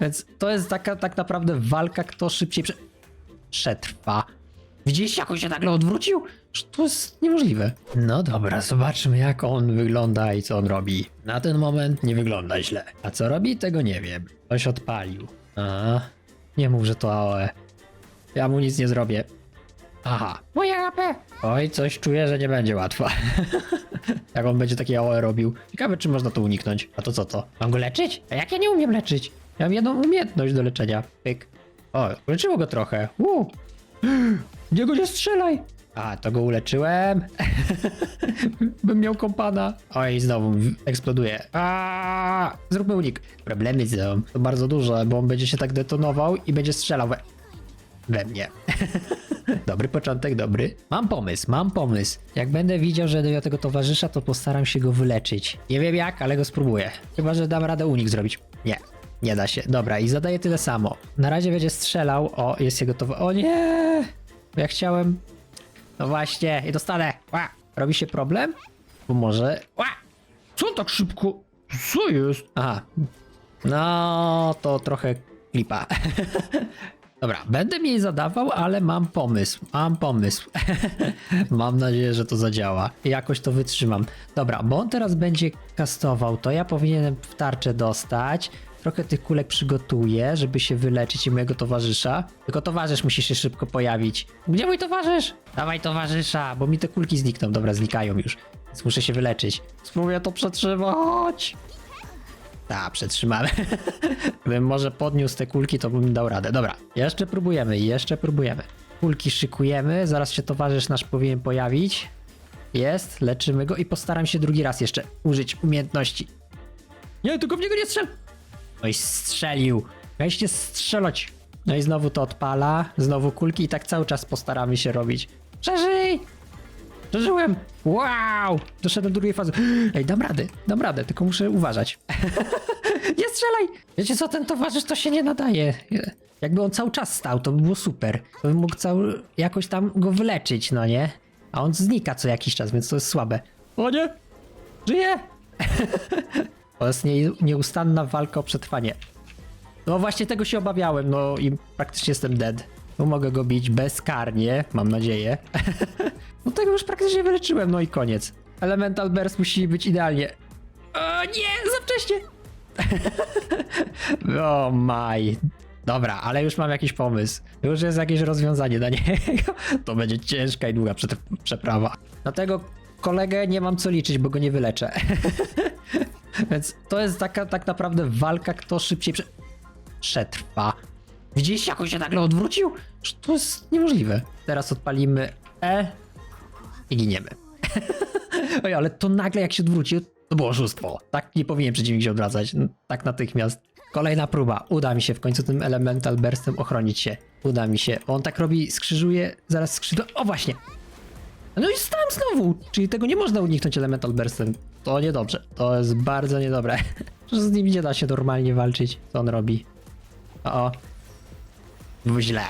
Więc to jest taka tak naprawdę walka, kto szybciej prze... przetrwa. Widzieliście, jak on się nagle odwrócił? To jest niemożliwe. No dobra, zobaczmy jak on wygląda i co on robi. Na ten moment nie wygląda źle. A co robi, tego nie wiem. Coś odpalił. A, nie mów, że to AOE. Ja mu nic nie zrobię. Aha. Moja HP! Oj, coś czuję, że nie będzie łatwo. jak on będzie takie AOE robił. Ciekawe, czy można to uniknąć. A to co to? Mam go leczyć? A jak ja nie umiem leczyć? Mam jedną umiejętność do leczenia. Pyk. O, uleczyło go trochę. Uuu. Gdzie go nie strzelaj? A, to go uleczyłem. Bym miał kompana. Oj, znowu eksploduje. A, zróbmy unik. Problemy są. To bardzo duże, bo on będzie się tak detonował i będzie strzelał we, we mnie. dobry początek, dobry. Mam pomysł, mam pomysł. Jak będę widział, że do tego towarzysza, to postaram się go wyleczyć. Nie wiem jak, ale go spróbuję. Chyba, że dam radę unik zrobić. Nie. Nie da się. Dobra, i zadaję tyle samo. Na razie będzie strzelał. O, jest jego towarzysz. O nie! Ja chciałem no właśnie, i dostanę. Ła. Robi się problem? Bo może. Ła. Co tak szybko? Co jest? Aha. No, to trochę klipa. Dobra, będę mniej zadawał, ale mam pomysł. Mam pomysł. mam nadzieję, że to zadziała. Jakoś to wytrzymam. Dobra, bo on teraz będzie kastował, to ja powinienem w tarczę dostać. Trochę tych kulek przygotuję, żeby się wyleczyć i mojego towarzysza. Tylko towarzysz musi się szybko pojawić. Gdzie mój towarzysz? Dawaj towarzysza, bo mi te kulki znikną. Dobra, znikają już. Więc muszę się wyleczyć. Spróbuję to przetrzymać. Ta, przetrzymamy. Gdybym może podniósł te kulki, to bym dał radę. Dobra, jeszcze próbujemy, jeszcze próbujemy. Kulki szykujemy, zaraz się towarzysz nasz powinien pojawić. Jest, leczymy go i postaram się drugi raz jeszcze użyć umiejętności. Nie, tylko w niego nie strzel! No i strzelił. Weźcie strzelać. No i znowu to odpala, znowu kulki i tak cały czas postaramy się robić. Przeżyj! Przeżyłem! Wow! Doszedłem do drugiej fazy. Ej, dam radę, dam radę, tylko muszę uważać. nie strzelaj! Wiecie co, ten towarzysz to się nie nadaje. Jakby on cały czas stał, to by było super. To bym mógł cały, jakoś tam go wyleczyć, no nie? A on znika co jakiś czas, więc to jest słabe. O nie! Żyje! jest nie, nieustanna walka o przetrwanie. No właśnie tego się obawiałem, no i praktycznie jestem dead. No mogę go bić bezkarnie, mam nadzieję. no tego już praktycznie wyleczyłem, no i koniec. Elemental Burst musi być idealnie. O nie, za wcześnie! o maj. Dobra, ale już mam jakiś pomysł. Już jest jakieś rozwiązanie dla niego. To będzie ciężka i długa przeprawa. Dlatego kolegę nie mam co liczyć, bo go nie wyleczę. Więc to jest taka tak naprawdę walka, kto szybciej prze... przetrwa. Widzieliście, jak on się nagle odwrócił? To jest niemożliwe. Teraz odpalimy E i giniemy. Oj, ale to nagle jak się odwrócił, to było oszustwo. Tak nie powinien przeciwnik się odwracać. N- Tak natychmiast. Kolejna próba. Uda mi się w końcu tym Elemental Burstem ochronić się. Uda mi się. On tak robi, skrzyżuje, zaraz skrzydło. O właśnie! No i stałem znowu! Czyli tego nie można uniknąć Elemental Burstem. To niedobrze. To jest bardzo niedobre. Z nim nie da się normalnie walczyć. Co on robi? O, o. Źle.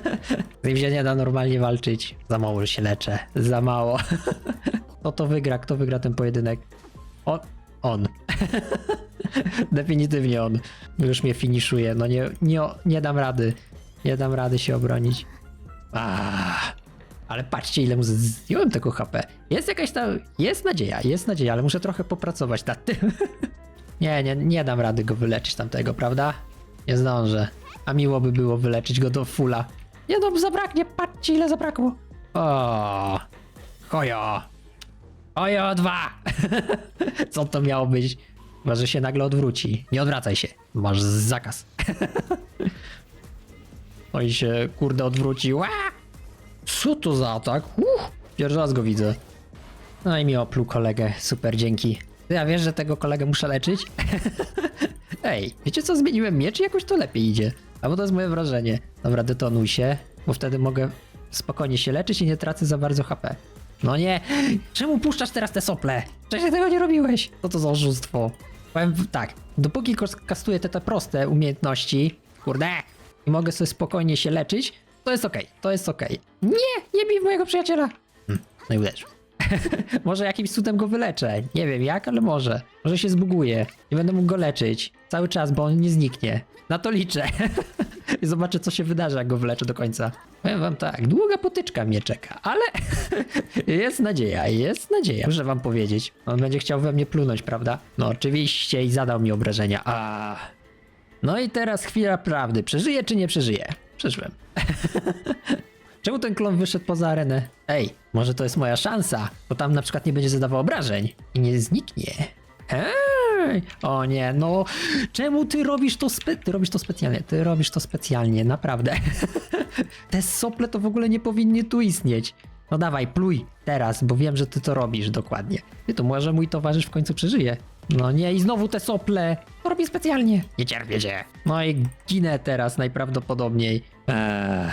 Z nim się nie da normalnie walczyć. Za mało, się leczę. Za mało. Kto to wygra? Kto wygra ten pojedynek? O, on. Definitywnie on. Już mnie finiszuje. No nie, nie, nie dam rady. Nie dam rady się obronić. Ah. Ale patrzcie, ile mu zdjąłem tego HP. Jest jakaś tam. Jest nadzieja, jest nadzieja, ale muszę trochę popracować nad tym. nie, nie, nie dam rady go wyleczyć tamtego, prawda? Nie zdążę. A miło by było wyleczyć go do fulla. Nie no, zabraknie, patrzcie ile zabrakło. O, Hojo. Ojo, dwa! Co to miało być? Może się nagle odwróci. Nie odwracaj się. Masz zakaz. I się, kurde, odwrócił. Co to za atak? Uff, pierwszy raz go widzę. No i mi opluł kolegę. Super, dzięki. Ja wiesz, że tego kolegę muszę leczyć? Ej, wiecie co? Zmieniłem miecz i jakoś to lepiej idzie. Albo to jest moje wrażenie. Dobra, detonuj się, bo wtedy mogę spokojnie się leczyć i nie tracę za bardzo HP. No nie! Czemu puszczasz teraz te sople? Wcześniej tego nie robiłeś! Co to za oszustwo? Powiem tak, dopóki kastuję te, te proste umiejętności, kurde, i mogę sobie spokojnie się leczyć, to jest okej, to jest okej. Nie, nie bij mojego przyjaciela! Hm, no i uderzył. może jakimś cudem go wyleczę. Nie wiem jak, ale może. Może się zbuguje. Nie będę mógł go leczyć. Cały czas, bo on nie zniknie. Na to liczę. I zobaczę, co się wydarzy, jak go wyleczę do końca. Powiem wam tak, długa potyczka mnie czeka, ale jest nadzieja, jest nadzieja. Muszę wam powiedzieć. On będzie chciał we mnie plunąć, prawda? No oczywiście i zadał mi obrażenia. A. No i teraz chwila prawdy. Przeżyję czy nie przeżyję? Przeżyłem. Czemu ten klon wyszedł poza arenę? Ej, może to jest moja szansa, bo tam na przykład nie będzie zadawał obrażeń i nie zniknie. Ej, o nie, no czemu ty robisz to spe... Ty robisz to specjalnie, ty robisz to specjalnie, naprawdę. Te sople to w ogóle nie powinny tu istnieć. No dawaj, pluj teraz, bo wiem, że ty to robisz dokładnie. Ty to może mój towarzysz w końcu przeżyje. No nie, i znowu te sople. To robi specjalnie. Nie cierpię cię. No i ginę teraz najprawdopodobniej. Eee.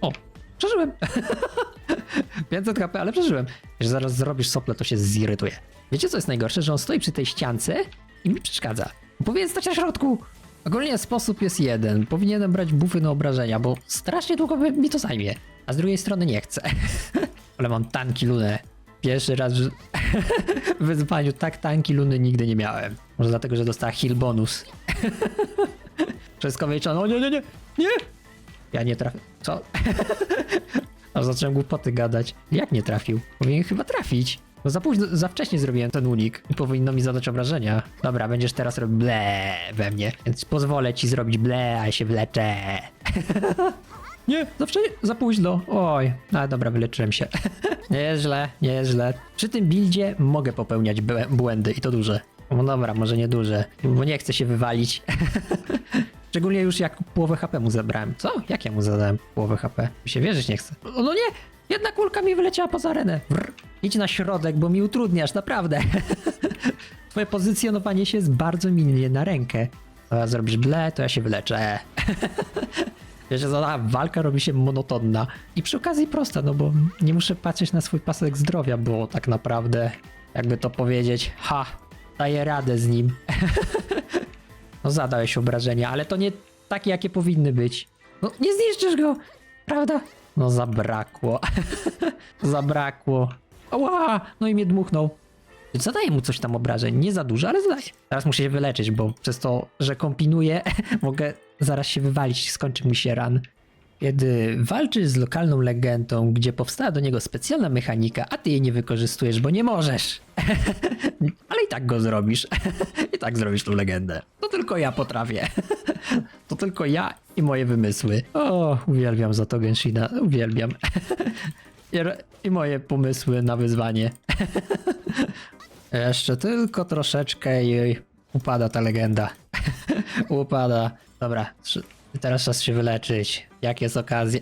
O, przeżyłem. 500 HP, ale przeżyłem. Jeśli zaraz zrobisz sople, to się zirytuje. Wiecie co jest najgorsze? Że on stoi przy tej ściance i mi przeszkadza. Powinien stać na środku. Ogólnie sposób jest jeden. Powinienem brać bufy na obrażenia, bo strasznie długo mi to zajmie. A z drugiej strony nie chcę. ale mam tanki lunę. Pierwszy raz w wyzwaniu tak tanki luny nigdy nie miałem. Może dlatego, że dostała heal bonus. Wszystko wyliczone. O nie, nie, nie, nie! Ja nie trafię. Co? Aż zacząłem głupoty gadać. Jak nie trafił? Powinien chyba trafić. Bo za późno, za wcześnie zrobiłem ten unik i powinno mi zadać obrażenia. Dobra, będziesz teraz robić ble we mnie, więc pozwolę ci zrobić ble, a ja się wleczę. Nie, za, wcześnie, za późno. Oj, ale dobra, wyleczyłem się. nie jest źle, nie jest źle. Przy tym buildzie mogę popełniać błę- błędy i to duże. No dobra, może nie duże, bo nie chcę się wywalić. Szczególnie już jak połowę HP mu zabrałem. Co? Jak ja mu zadałem połowę HP? Mi się wierzyć nie chce. O, no nie! Jedna kulka mi wyleciała poza arenę. Brr. Idź na środek, bo mi utrudniasz, naprawdę. Twoje pozycjonowanie się jest bardzo mi na rękę. A zrobisz ble, to ja się wyleczę. Że ta walka robi się monotonna. I przy okazji prosta, no bo nie muszę patrzeć na swój pasek zdrowia, bo tak naprawdę, jakby to powiedzieć, ha, daję radę z nim. No zadałeś obrażenia, ale to nie takie, jakie powinny być. No nie zniszczysz go, prawda? No zabrakło. zabrakło. Ała, no i mnie dmuchnął. Zadaję mu coś tam obrażeń, nie za dużo, ale zadaję. Teraz muszę się wyleczyć, bo przez to, że kombinuję, mogę zaraz się wywalić, skończy mi się ran. Kiedy walczysz z lokalną legendą, gdzie powstała do niego specjalna mechanika, a ty jej nie wykorzystujesz, bo nie możesz. Ale i tak go zrobisz. I tak zrobisz tą legendę. To tylko ja potrafię. To tylko ja i moje wymysły. O, uwielbiam za to Genshina, uwielbiam. I moje pomysły na wyzwanie. Jeszcze tylko troszeczkę i upada ta legenda. upada. Dobra, teraz czas się wyleczyć. Jak jest okazja.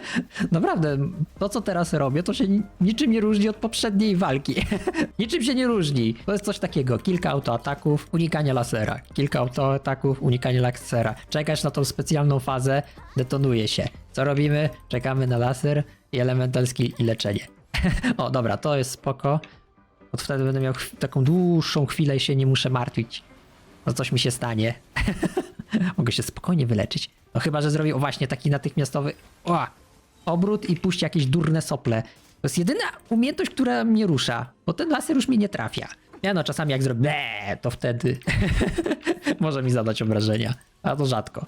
Naprawdę, to co teraz robię, to się ni- niczym nie różni od poprzedniej walki. niczym się nie różni. To jest coś takiego. Kilka autoataków, unikanie lasera. Kilka autoataków, unikanie lasera. Czekasz na tą specjalną fazę, detonuje się. Co robimy? Czekamy na laser i elementalski i leczenie. o, dobra, to jest spoko. Bo wtedy będę miał taką dłuższą chwilę i się nie muszę martwić. No coś mi się stanie. Mogę się spokojnie wyleczyć. No chyba, że zrobię o właśnie taki natychmiastowy o, obrót i puść jakieś durne sople. To jest jedyna umiejętność, która mnie rusza, bo ten laser już mnie nie trafia. Ja no czasami jak zrobię ble, to wtedy może mi zadać obrażenia, a to rzadko.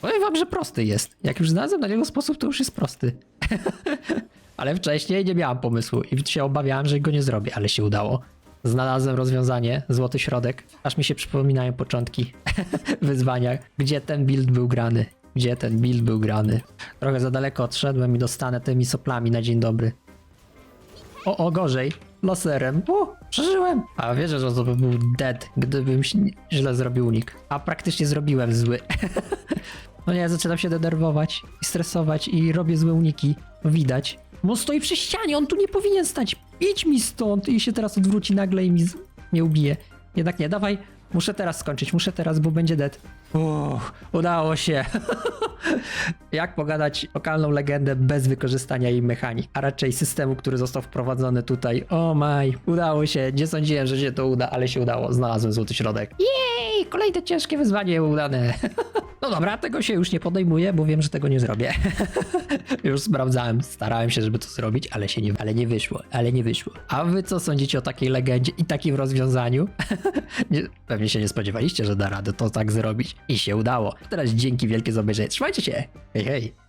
Powiem wam, że prosty jest. Jak już znalazłem na niego sposób, to już jest prosty. ale wcześniej nie miałam pomysłu i się obawiałem, że go nie zrobię, ale się udało. Znalazłem rozwiązanie, złoty środek, aż mi się przypominają początki wyzwania, gdzie ten build był grany. Gdzie ten build był grany. Trochę za daleko odszedłem i dostanę tymi soplami na dzień dobry. O, o, gorzej. Loserem. O, przeżyłem. A wierzę, że to by był dead, gdybym źle zrobił unik. A praktycznie zrobiłem zły. no nie, zaczynam się denerwować i stresować i robię złe uniki. No No stoi przy ścianie, on tu nie powinien stać. Idź mi stąd i się teraz odwróci nagle i mi z... mnie ubije. Jednak nie, dawaj. Muszę teraz skończyć, muszę teraz, bo będzie dead. Udało się. Jak pogadać lokalną legendę bez wykorzystania jej mechanik, a raczej systemu, który został wprowadzony tutaj. O maj, udało się. Nie sądziłem, że się to uda, ale się udało. Znalazłem złoty środek. Jej, kolejne ciężkie wyzwanie udane. No dobra, tego się już nie podejmuję, bo wiem, że tego nie zrobię. już sprawdzałem, starałem się, żeby to zrobić, ale się nie, ale nie wyszło, ale nie wyszło. A wy co sądzicie o takiej legendzie i takim rozwiązaniu? nie, pewnie się nie spodziewaliście, że da radę to tak zrobić i się udało. Teraz dzięki wielkie za obejrzenie. Trzymajcie się. Hej, hej.